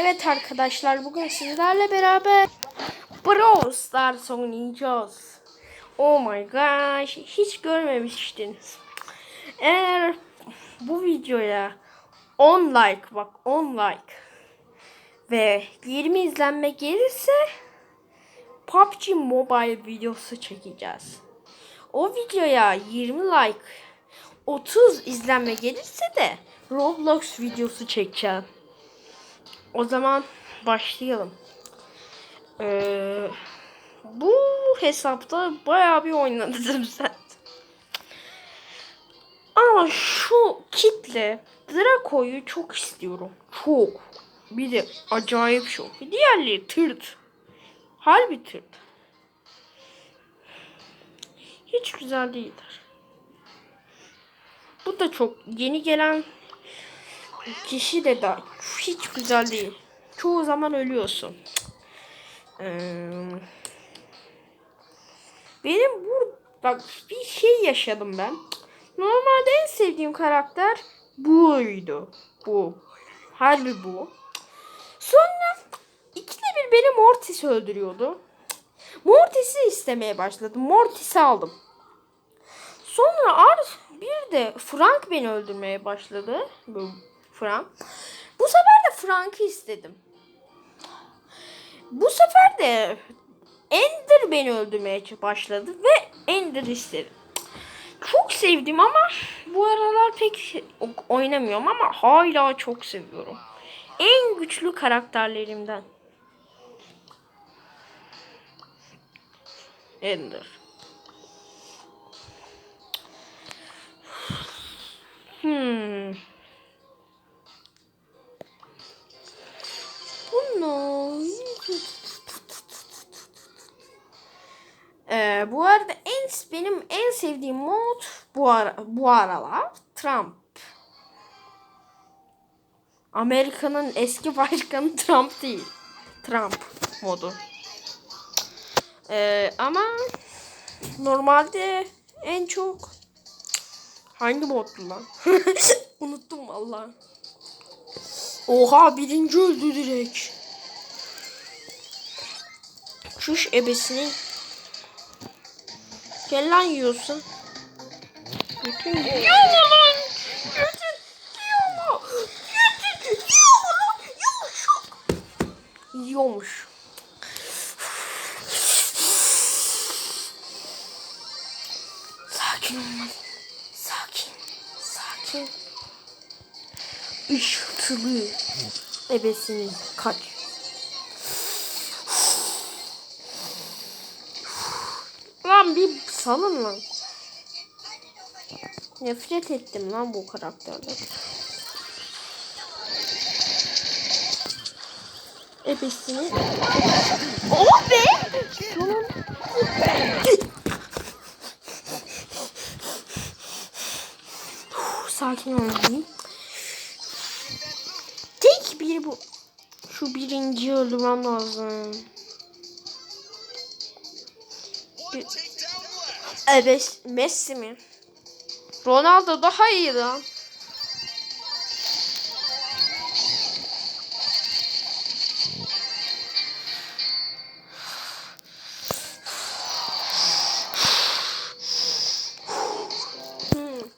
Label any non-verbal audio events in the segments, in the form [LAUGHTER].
Evet arkadaşlar bugün sizlerle beraber Brawl Stars oynayacağız. Oh my gosh hiç görmemiştiniz. Eğer bu videoya 10 like bak 10 like ve 20 izlenme gelirse PUBG Mobile videosu çekeceğiz. O videoya 20 like 30 izlenme gelirse de Roblox videosu çekeceğim. O zaman başlayalım. Ee, bu hesapta bayağı bir oynadım [LAUGHS] zaten. Ama şu kitle Draco'yu çok istiyorum. Çok. Bir de acayip çok. Diğerleri tırt. Harbi tırt. Hiç güzel değildir. Bu da çok yeni gelen kişi de da hiç güzel değil. Çoğu zaman ölüyorsun. Benim bu bak bir şey yaşadım ben. Normalde en sevdiğim karakter buydu. Bu. Harbi bu. Sonra ikide bir beni Mortis öldürüyordu. Mortis'i istemeye başladım. Mortis'i aldım. Sonra ar bir de Frank beni öldürmeye başladı. Bu Frank. Bu sefer de Frank'ı istedim. Bu sefer de Ender beni öldürmeye başladı ve Ender istedim. Çok sevdim ama bu aralar pek oynamıyorum ama hala çok seviyorum. En güçlü karakterlerimden. Ender. Hmm. Ee, bu arada en benim en sevdiğim mod bu ara, bu aralar Trump. Amerika'nın eski [LAUGHS] başkanı Trump değil. Trump modu. Ee, ama normalde en çok hangi moddu lan? [LAUGHS] Unuttum vallahi. Oha birinci öldü direkt. Şuş ebesini. Gel lan yiyorsun. Bütün yiyor lan. Yiyor. Yiyor? Yiyormuş. Yiyormuş. Sakin olmalıyım. Sakin. Sakin. Işıltılı ebesini kaç. Lan bir salın lan. Nefret ettim lan bu karakterden. Ebesini. Oh be! Şunun... Sakin olmalıyım. Tek bir bu. Şu birinci öldürmem lazım. Bir... Evet Messi mi? Ronaldo daha iyi lan. Hmm.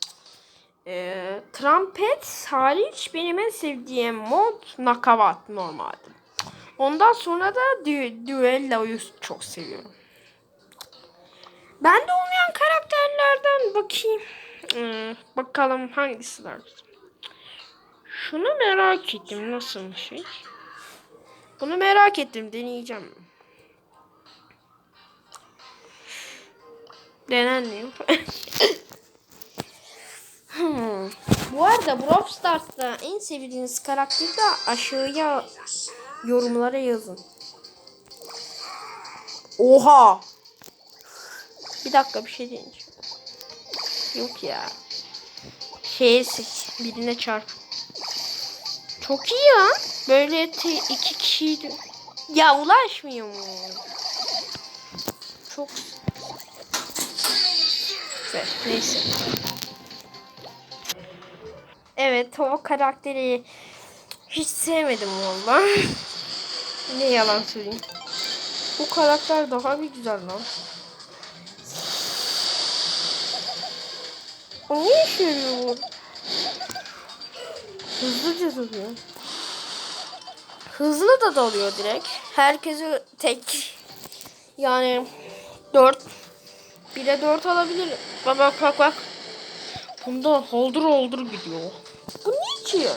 Ee, Trumpet hariç benim en sevdiğim mod Nakavat normalde. Ondan sonra da dü Duello'yu çok seviyorum. Ben de olmayan karakterlerden bakayım. Hmm, bakalım hangisi. Şunu merak ettim. Nasıl bir şey? Bunu merak ettim. Deneyeceğim. Denenmiyor. [LAUGHS] hmm. Bu arada Brawl Stars'ta en sevdiğiniz karakteri de aşağıya yorumlara yazın. Oha! Bir dakika bir şey deneyeceğim. Yok ya. Şeye seç. Birine çarp. Çok iyi ya. Böyle te, iki kişiydi. Ya ulaşmıyor mu? Çok. Evet, neyse. Evet o karakteri Hiç sevmedim valla. [LAUGHS] ne yalan söyleyeyim. Bu karakter daha bir güzel lan. O ne işe yarıyor bu? Hızlıca dalıyor. Hızlı da dalıyor direkt. Herkesi tek yani 4 1'e 4 alabilir. Bak bak bak bak. Bunda holdur holdur gidiyor. Bu ne yarıyor?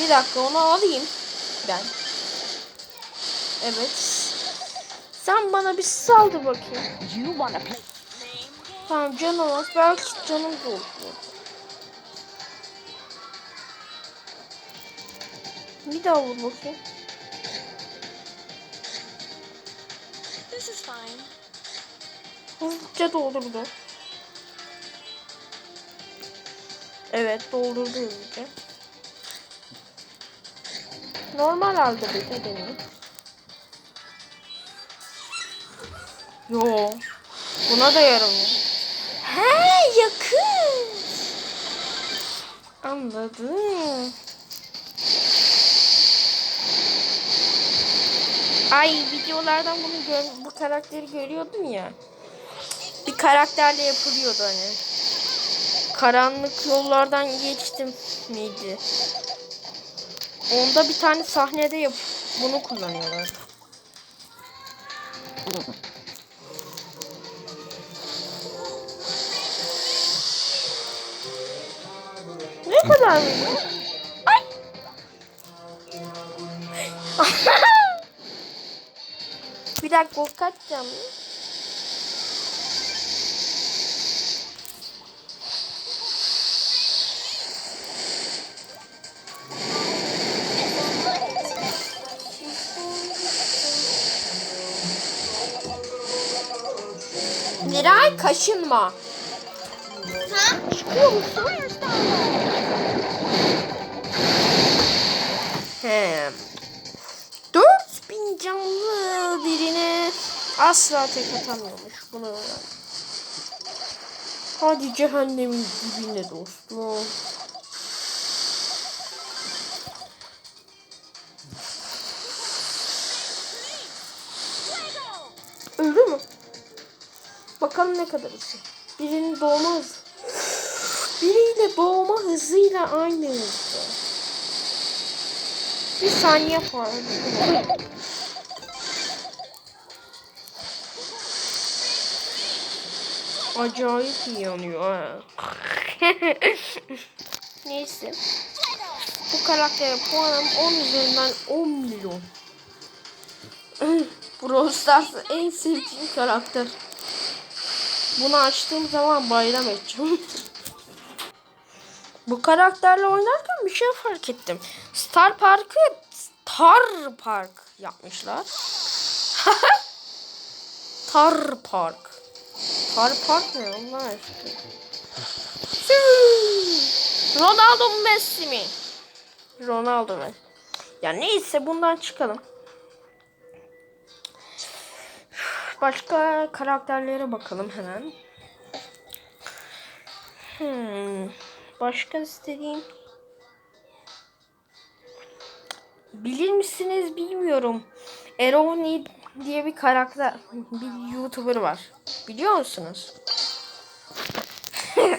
Bir dakika onu alayım ben. Evet. Sen bana bir saldır bakayım. Tamam canım az. Belki canım da olur. Bir daha vur bakayım. Hızlıca doldurdu. Evet doldurdu hızlıca. Normal halde bir de deneyim. Yo. Buna da yaramıyor. He yakın. Anladım. Ay videolardan bunu gör, bu karakteri görüyordum ya. Bir karakterle yapılıyordu hani. Karanlık yollardan geçtim miydi? Onda bir tane sahnede yap bunu kullanıyorlar. Ne kadar veriyor? Ay! [LAUGHS] bir dakika o kaç canlı? Miray kaşınma. Ha? Çıkıyor musun? He. 4000 canlı birine asla tek atamıyormuş. Bunu. Hadi cehennemin dibine dostum. Öldü mü? Bakalım ne kadar hızlı. Birinin doğma hızı. Biriyle doğma hızıyla aynı hızda. Bir saniye var. Acayip yanıyor. [LAUGHS] Neyse. Bu karaktere puanım 10 üzerinden 10 milyon. [CLEARS THROAT] Brawl Stars'ın en sevdiğim karakter. Bunu açtığım zaman bayram edeceğim. [LAUGHS] Bu karakterle oynarken bir şey fark ettim. Star Park'ı Star Park yapmışlar. [LAUGHS] Star Park. Star Park ne Allah aşkına? Ronaldo mu Messi mi? Ronaldo mu? Ya neyse bundan çıkalım. Başka karakterlere bakalım hemen. Hmm. Başka istediğim Bilir misiniz bilmiyorum. Eroni diye bir karakter, bir YouTuber var. Biliyor musunuz? [LAUGHS]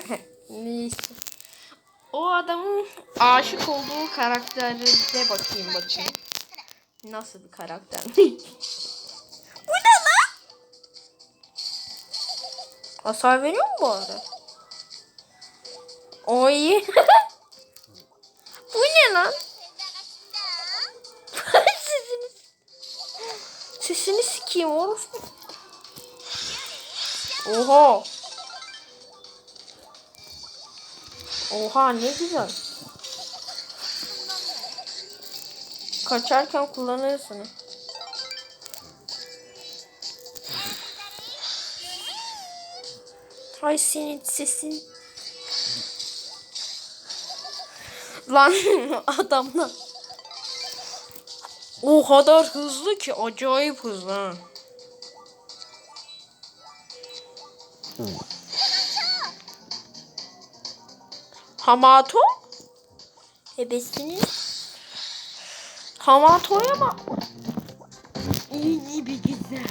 Neyse. O adamın aşık olduğu karaktere bakayım bakayım. Nasıl bir karakter? [LAUGHS] Bu ne lan? Hasar veriyor mu bu arada? Oy. [LAUGHS] bu ne lan? [LAUGHS] Sesini Sesini sikeyim orospu. Oha. Oha ne güzel. Kaçarken kullanırsın. Ay senin sesin. Lan [LAUGHS] adamlar. O kadar hızlı ki acayip hızlı ha. Hamato? Ebesini. Hamato'ya mı? İyi bir güzel.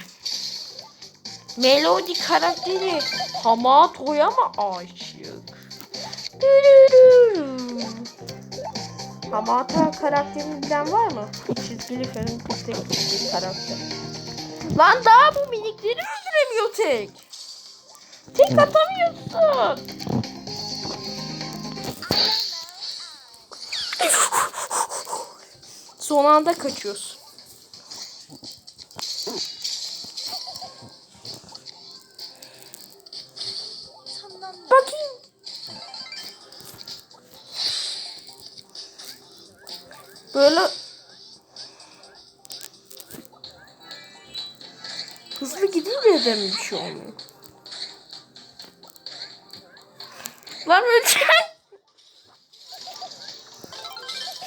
Melody karakteri Hamato'ya mı aşık? Dürürürü. Hamato karakterini bilen var mı? Çizgili film tek karakter. Lan daha bu minikleri öldüremiyor tek. Tek atamıyorsun. Son anda kaçıyorsun. Mi bir şey olmuyor? Lan öleceğim.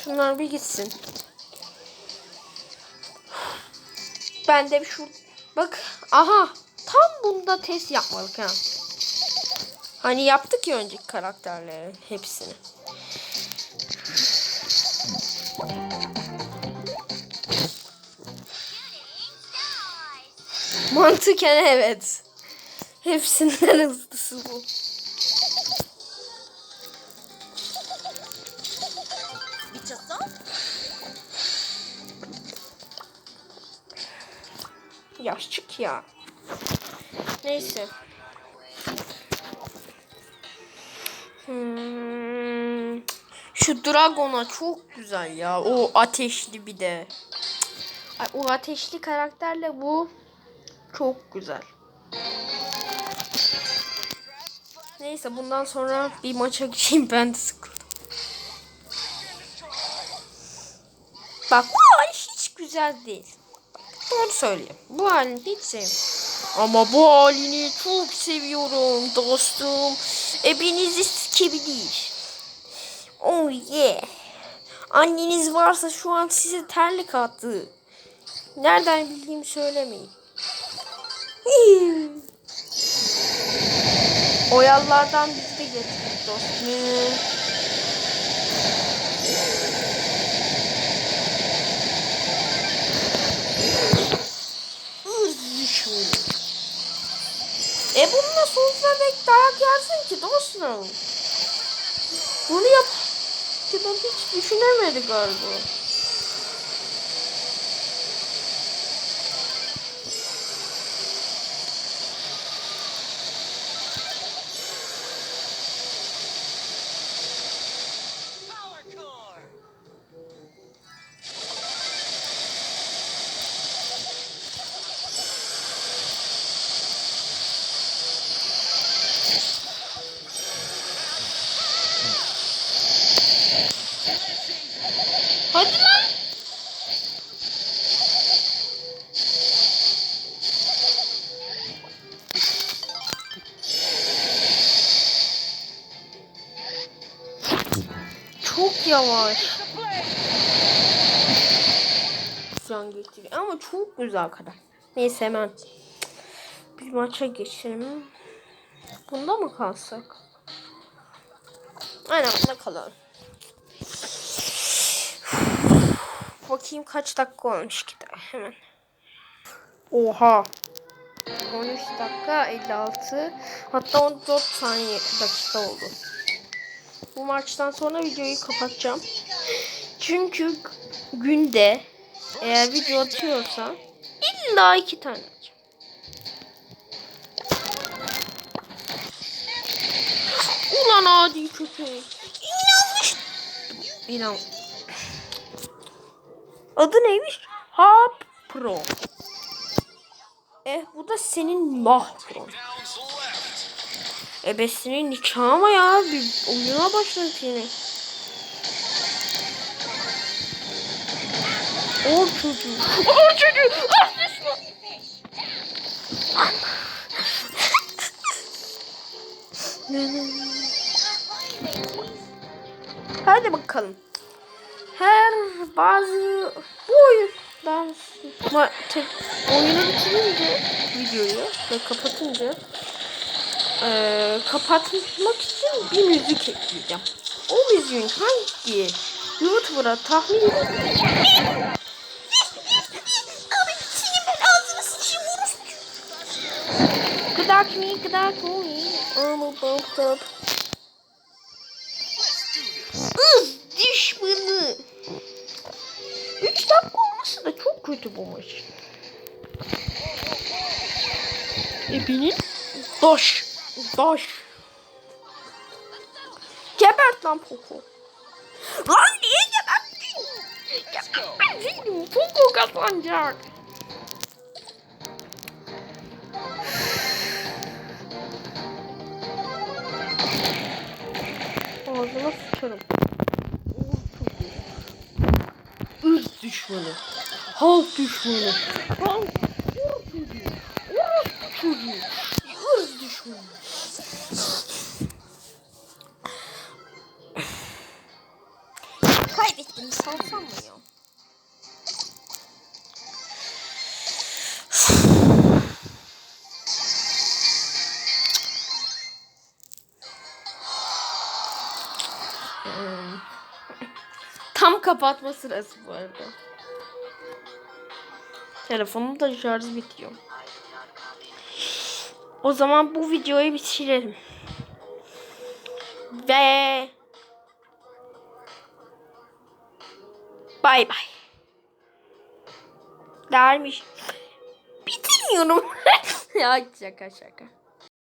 Şunlar bir gitsin. Ben de şu bak aha tam bunda test yapmadık ha. Hani yaptık ya önceki karakterlerin hepsini. Mantıken evet. Hepsinden hızlısı bu. Yaşçık ya. Neyse. Hmm. Şu Dragon'a çok güzel ya. O ateşli bir de. O ateşli karakterle bu çok güzel. Neyse bundan sonra bir maça gideyim [LAUGHS] ben de sıkıldım. Bak bu hal hiç güzel değil. Doğru söyleyeyim. Bu halini hiç sevmiyorum. Ama bu halini çok seviyorum dostum. Ebenizi sikebilir. Oh yeah. Anneniz varsa şu an size terlik attı. Nereden bildiğimi söylemeyin. Hii. O yollardan biz de getirdik dostum. E bununla sonsuza dek dayak yersin ki dostum. Bunu yap. Ki ben hiç düşünemedi galiba. Can getiriyor ama çok güzel kadar. Neyse hemen bir maça geçelim. Bunda mı kalsak? Aynen bunda kalalım. Bakayım kaç dakika olmuş ki de hemen. Oha. 13 dakika 56 hatta 14 saniye dakika oldu. Bu maçtan sonra videoyu kapatacağım. Çünkü günde eğer video atıyorsam illa iki tane atacağım. Ulan adi köpek. İnanmış. İnan. Adı neymiş? Hap Pro. Eh bu da senin Mahpro. Ebesinin nikahı ama ya bir oyuna başladık yine. O çocuğu. O çocuğu. Ah düşman. Hadi bakalım. Her bazı bu oyundan ma- te- oyunu bitirince videoyu ve kapatınca Ee, kapatmak için bir müzik ekleyeceğim. O müziğin hangi YouTuber'a tahmin edin? Gıdak mı? Gıdak mı? Ama baktım. Iz düşmanı. 3 dakika olması da çok kötü bu maç. E benim? Doş. Doş. Gebert lan Poco. Lan niye geberttin? Geberttin. Poco kazanacak. Sıçarım. Irz düşmanı. Halk düşmanı. Halk çocuğu. Orospu çocuğu. Tam kapatma sırası bu arada. Telefonum da şarj bitiyor. O zaman bu videoyu bitirelim. Ve bay bay. Dermiş. Bitirmiyorum. [LAUGHS] ya şaka şaka.